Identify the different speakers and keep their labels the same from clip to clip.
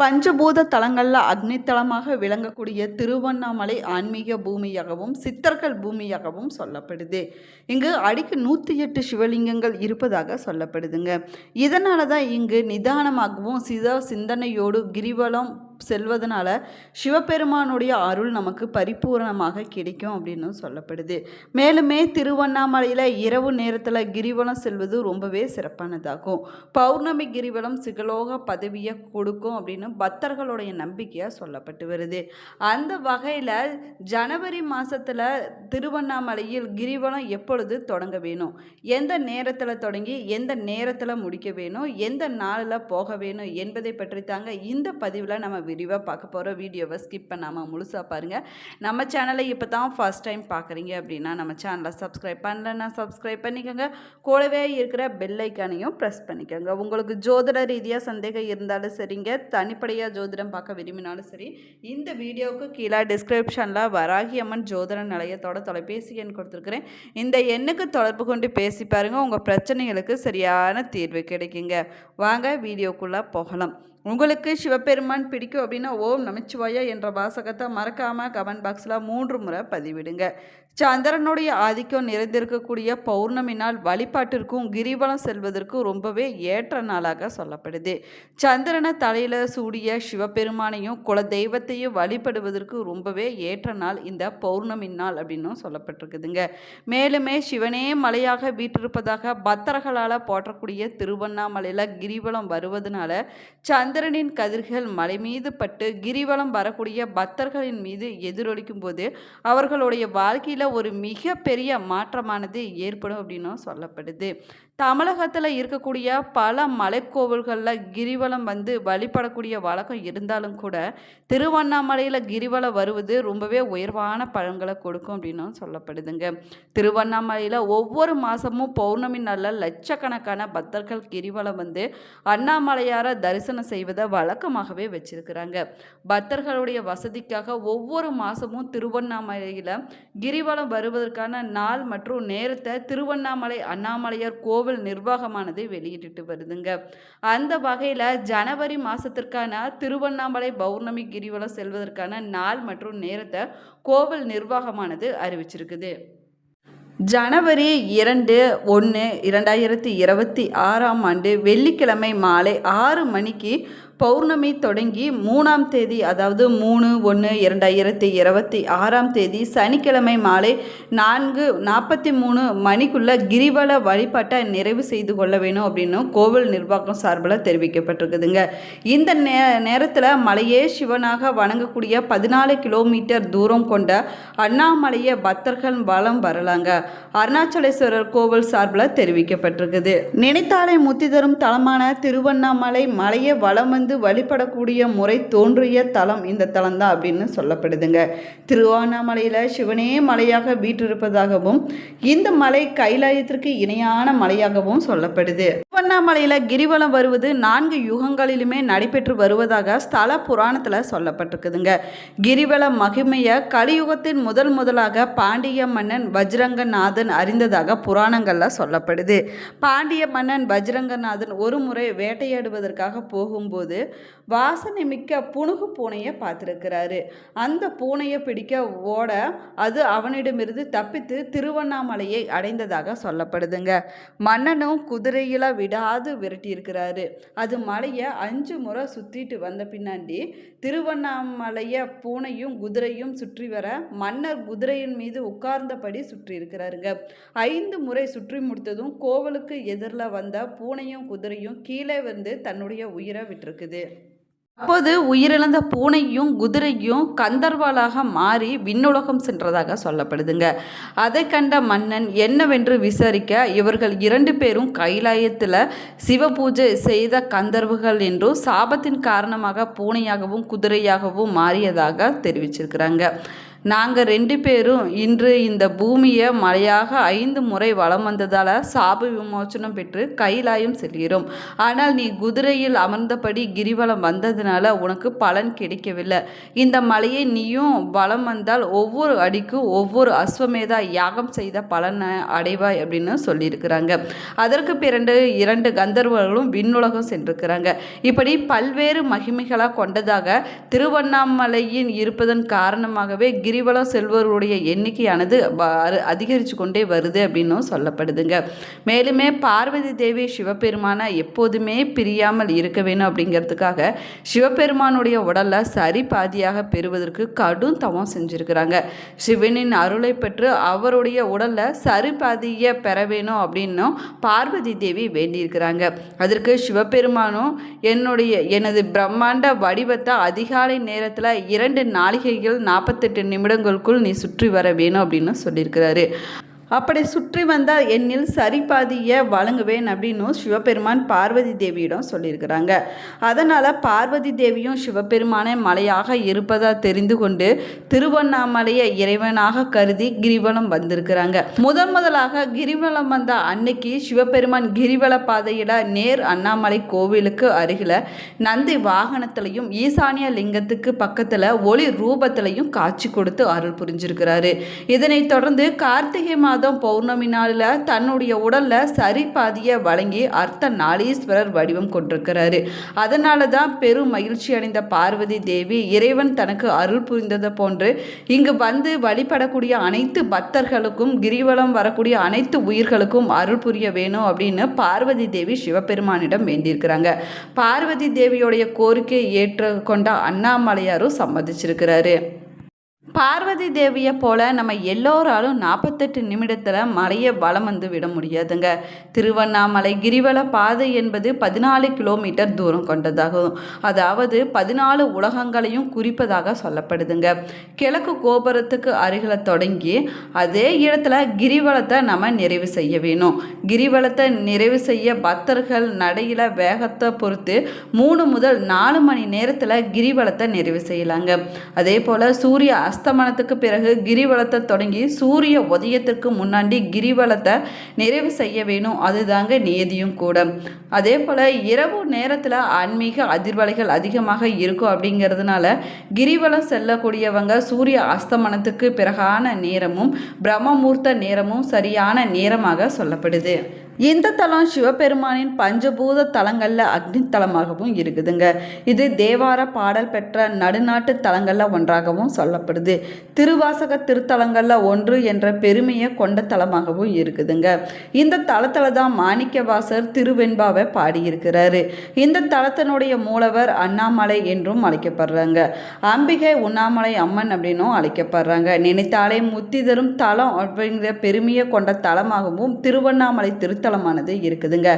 Speaker 1: பஞ்சபூத தலங்களில் அக்னித்தலமாக விளங்கக்கூடிய திருவண்ணாமலை ஆன்மீக பூமியாகவும் சித்தர்கள் பூமியாகவும் சொல்லப்படுது. இங்கு அடிக்கு நூற்றி எட்டு சிவலிங்கங்கள் இருப்பதாக சொல்லப்படுதுங்க. இதனால தான் இங்கு நிதானமாகவும் சித சிந்தனையோடு கிரிவலம் செல்வதனால சிவபெருமானுடைய அருள் நமக்கு பரிபூரணமாக கிடைக்கும் அப்படின்னு சொல்லப்படுது. மேலுமே திருவண்ணாமலையில் இரவு நேரத்தில் கிரிவலம் செல்வது ரொம்பவே சிறப்பானதாகும். பௌர்ணமி கிரிவலம் சிகலோக பதவியை கொடுக்கும் அப்படின்னு பக்தர்களுடைய நம்பிக்கையாக சொல்லப்பட்டு வருது. அந்த வகையில் ஜனவரி மாதத்தில் திருவண்ணாமலையில் கிரிவலம் எப்பொழுது தொடங்க வேணும்? எந்த நேரத்தில் தொடங்கி எந்த நேரத்தில் முடிக்க வேணும்? எந்த நாளில் போக வேணும்? என்பதை பற்றி தாங்க இந்த பதிவில் நம்ம விரிவாக பார்க்க போகிறோம் வீடியோவை ஸ்கிப் பண்ணாமல் முழுசாக பாருங்கள் நம்ம சேனலை இப்போ தான் ஃபர்ஸ்ட் டைம் பார்க்குறீங்க அப்படின்னா நம்ம சேனலை சப்ஸ்கிரைப் பண்ணலன்னா சப்ஸ்கிரைப் பண்ணிக்கோங்க. கூடவே இருக்கிற பெல்லைக்கானையும் ப்ரெஸ் பண்ணிக்கோங்க. உங்களுக்கு ஜோதிட ரீதியாக சந்தேகம் இருந்தாலும் சரிங்க. தனிப்படையாக ஜோதிடம் பார்க்க விரும்பினாலும் சரி இந்த வீடியோவுக்கு கீழே டிஸ்கிரிப்ஷனில் வராகி அம்மன் ஜோதிட நிலையத்தோட தொலைபேசி எண் கொடுத்துருக்குறேன். இந்த எண்ணுக்கு தொடர்பு கொண்டு பேசி பாருங்கள் உங்கள் பிரச்சனைகளுக்கு சரியான தீர்வு கிடைக்குங்க. வாங்க வீடியோக்குள்ளே போகலாம். உங்களுக்கு சிவபெருமான் பிடிக்கும் அப்படின்னா ஓம் நமச்சிவாயா என்ற வாசகத்தை மறக்காமல் கமெண்ட் பாக்ஸில் மூன்று முறை பதிவிடுங்க. சந்திரனுடைய ஆதிக்கம் நிறைந்திருக்கக்கூடிய பௌர்ணமி நாள் வழிபாட்டிற்கும் கிரிவலம் செல்வதற்கும் ரொம்பவே ஏற்ற நாளாக சொல்லப்படுது. சந்திரனை தலையில் சூடிய சிவபெருமானையும் குல தெய்வத்தையும் வழிபடுவதற்கு ரொம்பவே ஏற்ற நாள் இந்த பௌர்ணமி நாள் அப்படின்னும் சொல்லப்பட்டிருக்குதுங்க. மேலுமே சிவனே மலையாக வீற்றிருப்பதாக பக்தர்களால் போற்றக்கூடிய திருவண்ணாமலையில் கிரிவலம் வருவதனால சந்திரனின் கதிர்கள் மலை மீது பட்டு கிரிவலம் வரக்கூடிய பக்தர்களின் மீது எதிரொலிக்கும் போது அவர்களுடைய வாழ்க்கையில் ஒரு மிகப்பெரிய மாற்றமானது ஏற்படும் அப்படின்னும் சொல்லப்படுது. தமிழகத்தில் இருக்கக்கூடிய பல மலைக்கோவில்களில் கிரிவலம் வந்து வழிபடக்கூடிய வழக்கம் இருந்தாலும் கூட திருவண்ணாமலையில் கிரிவலம் வருவது ரொம்பவே உயர்வான பழங்களை கொடுக்கும் அப்படின்னும் சொல்லப்படுதுங்க. திருவண்ணாமலையில் ஒவ்வொரு மாதமும் பௌர்ணமி நாளில் லட்சக்கணக்கான பக்தர்கள் கிரிவலம் வந்து அண்ணாமலையாரை தரிசனம் செய்வதை வழக்கமாகவே வச்சிருக்கிறாங்க. பக்தர்களுடைய வசதிக்காக ஒவ்வொரு மாதமும் திருவண்ணாமலையில் கிரிவலம் வருவதற்கான நாள் மற்றும் நேரத்தை திருவண்ணாமலை அண்ணாமலையார் கோவில் நிர்வாகமானது வெளியிட்டு வருதுங்க. அந்த வகையில் ஜனவரி மாதத்திற்கான திருவண்ணாமலை பௌர்ணமி கிரிவலம் செல்வதற்கான நாள் மற்றும் நேரத்தை கோவில் நிர்வாகமானது அறிவிச்சிருக்குது. ஜனவரி இரண்டு ஒன்று இரண்டாயிரத்தி இருபத்தி ஆறாம் ஆண்டு வெள்ளிக்கிழமை மாலை ஆறு மணிக்கு பௌர்ணமி தொடங்கி மூணாம் தேதி அதாவது மூணு ஒன்று இரண்டாயிரத்தி இருபத்தி ஆறாம் தேதி சனிக்கிழமை மாலை நான்கு நாற்பத்தி மூணு மணிக்குள்ள கிரிவல வழிபாட்டை நிறைவு செய்து கொள்ள வேணும் அப்படின்னு கோவில் நிர்வாகம் சார்பில் தெரிவிக்கப்பட்டிருக்குதுங்க. இந்த நே நேரத்தில் மலையே சிவனாக வணங்கக்கூடிய பதினாலு கிலோமீட்டர் தூரம் கொண்ட அண்ணாமலையை பக்தர்கள் வலம் வரலாங்க. அருணாச்சலேஸ்வரர் கோவில் சார்பில் தெரிவிக்கப்பட்டிருக்குது. நினைத்தாலே முத்தி தரும் தலமான திருவண்ணாமலை மலையை வளம் வந்து வழிபடக்கூடிய முறை தோன்றிய தலம் இந்த தலம் தான் அப்படின்னு சொல்லப்படுதுங்க. திருவண்ணாமலையில் சிவனே மலையாக வீற்றிருப்பதாகவும் இந்த மலை கைலாயத்திற்கு இணையான மலையாகவும் சொல்லப்படுது. திருவண்ணாமலையில் கிரிவலம் வருவது நான்கு யுகங்களிலுமே நடைபெற்று வருவதாக ஸ்தல புராணத்தில் சொல்லப்பட்டிருக்குதுங்க. கிரிவல மகிமையை கலியுகத்தின் முதல் முதலாக பாண்டிய மன்னன் வஜ்ரங்கநாதன் அறிந்ததாக புராணங்களில் சொல்லப்படுது. பாண்டிய மன்னன் வஜ்ரங்கநாதன் ஒரு முறை வேட்டையாடுவதற்காக போகும்போது வாசனை மிக்க புணுகு பூனையை பார்த்துருக்கிறாரு. அந்த பூனையை பிடிக்க ஓட அது அவனிடமிருந்து தப்பித்து திருவண்ணாமலையை அடைந்ததாக சொல்லப்படுதுங்க. மன்னனும் குதிரையில விடாது விரட்டியிருக்கிறாரு. அது மலையை அஞ்சு முறை சுற்றிட்டு வந்த பின்னாடி திருவண்ணாமலையை பூனையும் குதிரையும் சுற்றி வர மன்னர் குதிரையின் மீது உட்கார்ந்தபடி சுற்றி இருக்கிறாருங்க ஐந்து முறை சுற்றி முடித்ததும் கோவலுக்கு எதிரில் வந்த பூனையும் குதிரையும் கீழே வந்து தன்னுடைய உயிரை விட்டுருக்கு. இருக்குது அப்போது உயிரிழந்த பூனையும் குதிரையும் கந்தர்வாலாக மாறி விண்ணுலகம் சென்றதாக சொல்லப்படுதுங்க. அதை கண்ட மன்னன் என்னவென்று விசாரிக்க இவர்கள் இரண்டு பேரும் கைலாயத்தில் சிவபூஜை செய்த கந்தர்வுகள் என்றும் சாபத்தின் காரணமாக பூனையாகவும் குதிரையாகவும் மாறியதாக தெரிவிச்சிருக்கிறாங்க. நாங்கள் ரெண்டு பேரும் இன்று இந்த பூமியை மலையாக ஐந்து முறை வலம் வந்ததால் சாப விமோச்சனம் பெற்று கைலாயம் செல்கிறோம். ஆனால் நீ குதிரையில் அமர்ந்தபடி கிரிவலம் வந்ததுனால உனக்கு பலன் கிடைக்கவில்லை. இந்த மலையை நீயும் வலம் வந்தால் ஒவ்வொரு அடிக்கும் ஒவ்வொரு அஸ்வமேதா யாகம் செய்த பலனை அடைவாய் அப்படின்னு சொல்லியிருக்கிறாங்க. அதற்கு பிறகு இரண்டு கந்தர்வர்களும் விண்ணுலகம் சென்றிருக்கிறாங்க. இப்படி பல்வேறு மகிமைகளாக கொண்டதாக திருவண்ணாமலையின் இருப்பதன் காரணமாகவே கிரிவலம் செல்வருடைய எண்ணிக்கையானது அதிகரித்து கொண்டே வருது அப்படின்னும் சொல்லப்படுதுங்க. மேலுமே பார்வதி தேவி சிவபெருமானை எப்போதுமே பிரியாமல் இருக்க வேணும் அப்படிங்கிறதுக்காக சிவபெருமானுடைய உடலை சரி பாதியாக பெறுவதற்கு கடும் தவம் செஞ்சுருக்கிறாங்க. சிவனின் அருளை பெற்று அவருடைய உடலில் சரி பாதியை பெற வேணும் அப்படின்னும் பார்வதி தேவி வேண்டியிருக்கிறாங்க. அதற்கு சிவபெருமானும் என்னுடைய எனது பிரம்மாண்ட வடிவத்தை அதிகாலை நேரத்தில் இரண்டு நாளிகைகள் நாற்பத்தெட்டு நிமிடங்களுக்குள் நீ சுற்றி வர வேணும் அப்படின்னு சொல்லியிருக்கிறாரு. அப்படி சுற்றி வந்தால் என்னில் சரிபாதியை வழங்குவேன் அப்படின்னு சிவபெருமான் பார்வதி தேவியிடம் சொல்லியிருக்கிறாங்க. அதனால் பார்வதி தேவியும் சிவபெருமானே மலையாக இருப்பதாக தெரிந்து கொண்டு திருவண்ணாமலையை இறைவனாக கருதி கிரிவலம் வந்திருக்கிறாங்க. முதன் முதலாக கிரிவலம் வந்த அன்னைக்கு சிவபெருமான் கிரிவல பாதையில நேர் அண்ணாமலை கோவிலுக்கு அருகில் நந்தி வாகனத்திலையும் ஈசானிய லிங்கத்துக்கு பக்கத்தில் ஒளி ரூபத்திலையும் காட்சி கொடுத்து அருள் புரிஞ்சிருக்கிறாரு. இதனைத் தொடர்ந்து கார்த்திகை மாதம் பௌர்ணமி நாளில் தன்னுடைய உடலில் சரி பாதியை வழங்கி அர்த்த நாளீஸ்வரர் வடிவம் கொண்டிருக்கிறாரு. அதனால தான் பெரும் மகிழ்ச்சி அடைந்த பார்வதி தேவி இறைவன் தனக்கு அருள் புரிந்தது போன்று இங்கு வந்து வழிபடக்கூடிய அனைத்து பக்தர்களுக்கும் கிரிவலம் வரக்கூடிய அனைத்து உயிர்களுக்கும் அருள் புரிய வேணும் அப்படின்னு பார்வதி தேவி சிவபெருமானிடம் வேண்டியிருக்கிறாங்க. பார்வதி தேவியோடைய கோரிக்கையை ஏற்றுக்கொண்ட அண்ணாமலையாரும் சம்மதிச்சிருக்கிறாரு. பார்வதி தேவியை போல நம்ம எல்லோராலும் நாற்பத்தெட்டு நிமிடத்தில் மலையை வலம் வந்து விட முடியாதுங்க. திருவண்ணாமலை கிரிவல பாதை என்பது பதினாலு கிலோமீட்டர் தூரம் கொண்டதாகும். அதாவது பதினாலு உலகங்களையும் குறிப்பதாக சொல்லப்படுதுங்க. கிழக்கு கோபுரத்துக்கு அருகில் தொடங்கி அதே இடத்துல கிரிவலத்தை நம்ம நிறைவு செய்ய வேணும். கிரிவலத்தை நிறைவு செய்ய பக்தர்கள் நடையில் வேகத்தை பொறுத்து மூணு முதல் நாலு மணி நேரத்தில் கிரிவலத்தை நிறைவு செய்யலாங்க. அதே போல் சூரிய அஸ்தமனத்துக்கு பிறகு கிரிவலத்தை தொடங்கி சூரிய உதயத்திற்கு முன்னாடி கிரிவலத்தை நிறைவு செய்ய வேணும். அதுதாங்க நியதியும் கூட. அதே போல் இரவு நேரத்தில் ஆன்மீக அதிர்வலைகள் அதிகமாக இருக்கும் அப்படிங்கிறதுனால கிரிவலம் செல்லக்கூடியவங்க சூரிய அஸ்தமனத்துக்கு பிறகான நேரமும் பிரம்மமூர்த்த நேரமும் சரியான நேரமாக சொல்லப்படுது. இந்த தலம் சிவபெருமானின் பஞ்சபூத தலங்களில் அக்னி தலமாகவும் இருக்குதுங்க. இது தேவார பாடல் பெற்ற நடுநாட்டு தலங்களில் ஒன்றாகவும் சொல்லப்படுது. திருவாசக திருத்தலங்களில் ஒன்று என்ற பெருமையை கொண்ட தலமாகவும் இருக்குதுங்க. இந்த தலத்தில் தான் மாணிக்கவாசர் திருவெண்பாவை பாடியிருக்கிறாரு. இந்த தலத்தினுடைய மூலவர் அண்ணாமலை என்றும் அழைக்கப்படுறாங்க. அம்பிகை உண்ணாமலை அம்மன் அப்படின்னும் அழைக்கப்படுறாங்க. நினைத்தாலே முத்தி தரும் தலம் அப்படிங்கிற பெருமையை கொண்ட தலமாகவும் திருவண்ணாமலை திரு திருத்தலமானது இருக்குதுங்க.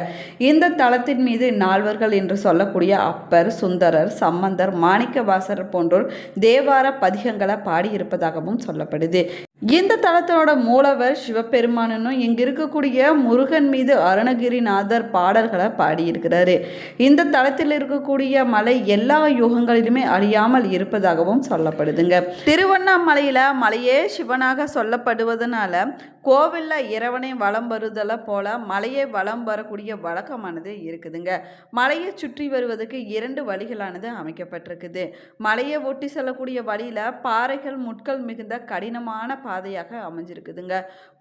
Speaker 1: இந்த தலத்தின் மீது நால்வர்கள் என்று சொல்லக்கூடிய அப்பர் சுந்தரர் சம்பந்தர் மாணிக்கவாசர் போன்றோர் தேவார பதிகங்களை பாடியிருப்பதாகவும் சொல்லப்படுது. இந்த தலத்தோட மூலவர் சிவபெருமானனும் இங்கே இருக்கக்கூடிய முருகன் மீது அருணகிரிநாதர் பாடல்களை பாடியிருக்கிறாரு. இந்த தலத்தில் இருக்கக்கூடிய மலை எல்லா யுகங்களிலுமே அழியாமல் இருப்பதாகவும் சொல்லப்படுதுங்க. திருவண்ணாமலையில் மலையே சிவனாக சொல்லப்படுவதனால கோவிலில் இறைவனை வலம் வருதலை போல் மலையை வலம் வரக்கூடிய வழக்கமானது இருக்குதுங்க. மலையை சுற்றி வருவதற்கு இரண்டு வழிகளானது அமைக்கப்பட்டிருக்குது. மலையை ஒட்டி செல்லக்கூடிய வழியில் பாறைகள் முட்கள் மிகுந்த கடினமான பாதையாக அமைஞ்சிருக்குதுங்க.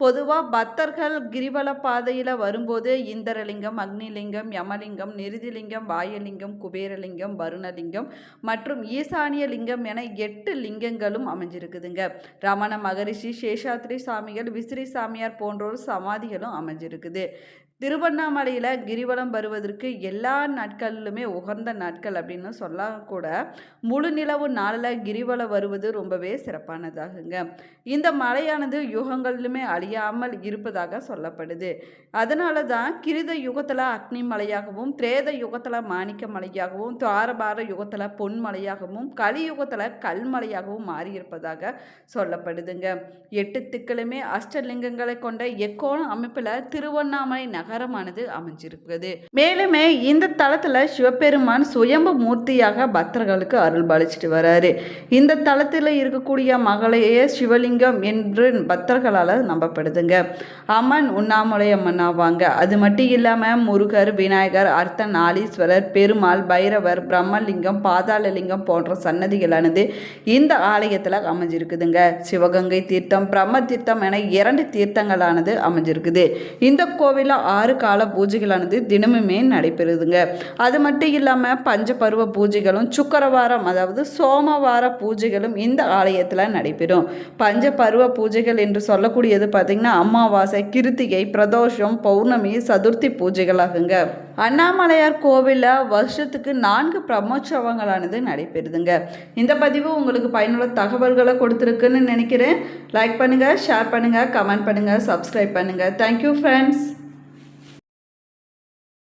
Speaker 1: பொதுவாக பக்தர்கள் கிரிவல பாதையில் வரும்போது இந்திரலிங்கம் அக்னிலிங்கம் யமலிங்கம் நிருதிலிங்கம் வாயலிங்கம் குபேரலிங்கம் வருணலிங்கம் மற்றும் ஈசானிய லிங்கம் என எட்டு லிங்கங்களும் அமைஞ்சிருக்குதுங்க. ரமண மகரிஷி சேஷாத்ரி சாமிகள் விசிறி சாமியார் போன்றோர் சமாதிகளும் அமைஞ்சிருக்குது. திருவண்ணாமலையில் கிரிவலம் வருவதற்கு எல்லா நாட்களிலுமே உகந்த நாட்கள் அப்படின்னு சொல்லக்கூட முழு நிலவு நாளில் கிரிவலம் வருவது ரொம்பவே சிறப்பானதாகுங்க. இந்த மலையானது யுகங்களிலுமே அழியாமல் இருப்பதாக சொல்லப்படுது. அதனால தான் கிருத யுகத்தில் அக்னி மலையாகவும் திரேத யுகத்தில் மாணிக்க மலையாகவும் துவாரபார யுகத்தில் பொன் மலையாகவும் கலியுகத்தில் கல்மலையாகவும் மாறியிருப்பதாக சொல்லப்படுதுங்க. எட்டு திக்களுமே அஷ்டலிங்கங்களை கொண்ட எக்கோண அமைப்பில் திருவண்ணாமலை நகரமானது அமைஞ்சிருக்குது மேலுமே இந்த தளத்தில் சிவபெருமான் சுயம்பு மூர்த்தியாக பக்தர்களுக்கு அருள் பாலிச்சிட்டு வராரு. இந்த தளத்தில் இருக்கக்கூடிய மகளையே சிவலிங்கம் என்று பக்தர்களால் நம்பப்படுதுங்க. அம்மன் உண்ணாமலை அம்மன் ஆவாங்க. அது மட்டும் இல்லாமல் முருகர் விநாயகர் அர்த்தன் ஆலீஸ்வரர் பெருமாள் பைரவர் பிரம்மலிங்கம் பாதாளலிங்கம் போன்ற சன்னதிகளானது இந்த ஆலயத்தில் அமைஞ்சிருக்குதுங்க. சிவகங்கை தீர்த்தம் பிரம்ம தீர்த்தம் என இரண்டு தீர்த்தங்களானது அமைஞ்சிருக்குது. இந்த கோவிலில் ஆறு கால பூஜைகளானது தினமுமே நடைபெறுதுங்க. அது மட்டும் இல்லாமல் பஞ்சபருவ பூஜைகளும் சுக்கரவாரம் அதாவது சோமவார பூஜைகளும் இந்த ஆலயத்தில் நடைபெறும். பஞ்ச பருவ பூஜைகள் என்று சொல்லக்கூடியது பார்த்திங்கன்னா அமாவாசை கிருத்திகை பிரதோஷம் பௌர்ணமி சதுர்த்தி பூஜைகளாகுங்க. அண்ணாமலையார் கோவிலில் வருஷத்துக்கு நான்கு பிரம்மோற்சவங்களானது நடைபெறுதுங்க. இந்த பதிவு உங்களுக்கு பயனுள்ள தகவல்களை கொடுத்துருக்குன்னு நினைக்கிறேன். லைக் பண்ணுங்கள் ஷேர் பண்ணுங்கள் கமெண்ட் பண்ணுங்கள் சப்ஸ்கிரைப் பண்ணுங்கள் தேங்க்யூ ஃப்ரெண்ட்ஸ்